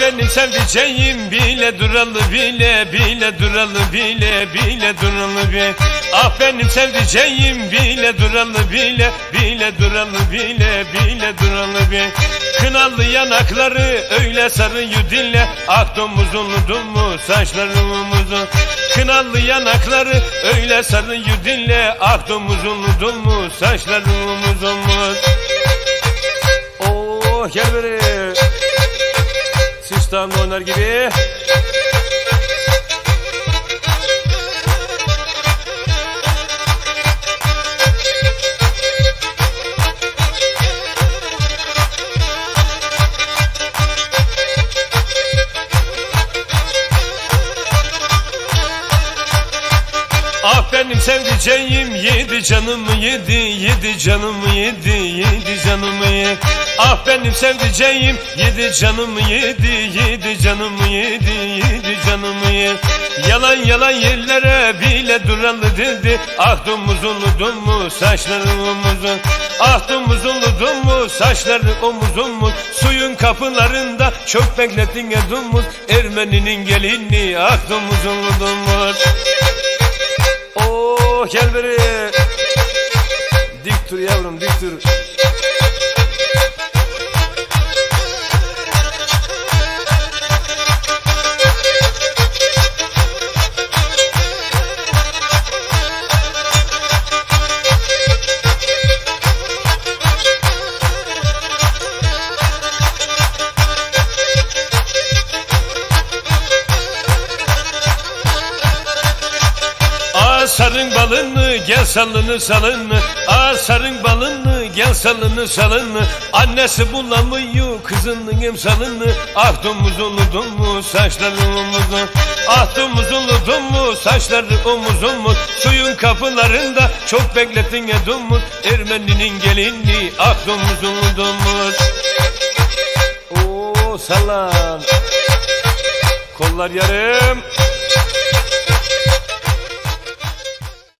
benim sevdiceğim bile duralı bile bile duralı bile bile duralı bile. Ah benim sevdiceğim bile duralı bile bile duralı bile bile duralı bile. Kınalı yanakları öyle sarıyı dille Ah domuzunlu dumu saçları uzun Kınalı yanakları öyle sarıyı dille Ah domuzunlu dumu saçları uzun Oh gel beri Sistemde oynar gibi Ah benim sevdiceğim yedi canımı yedi yedi canımı yedi yedi canımı yedi Ah benim sevdiceğim yedi canımı yedi yedi canımı yedi yedi canımı yedi Yalan yalan yerlere bile duralı dedi Ah dumuzunlu dumu saçları omuzun? Ah dumuzunlu dumu saçları omuzun Suyun kapılarında çok beklettin ya dumuz? Ermeninin gelini ah dumuzunlu dumuz Oh gel beri. Dik dur yavrum dik dur sarın balını gel salını salını Aa sarın balını gel salını salını Annesi bulamıyor kızının emsalını Ah domuzulu domuz saçları omuzun Ah domuzulu domuz saçları omuzun Suyun kapılarında çok beklettin ya domuz. Ermeninin gelini ah domuzulu domuz. Oo sallan Kollar yarım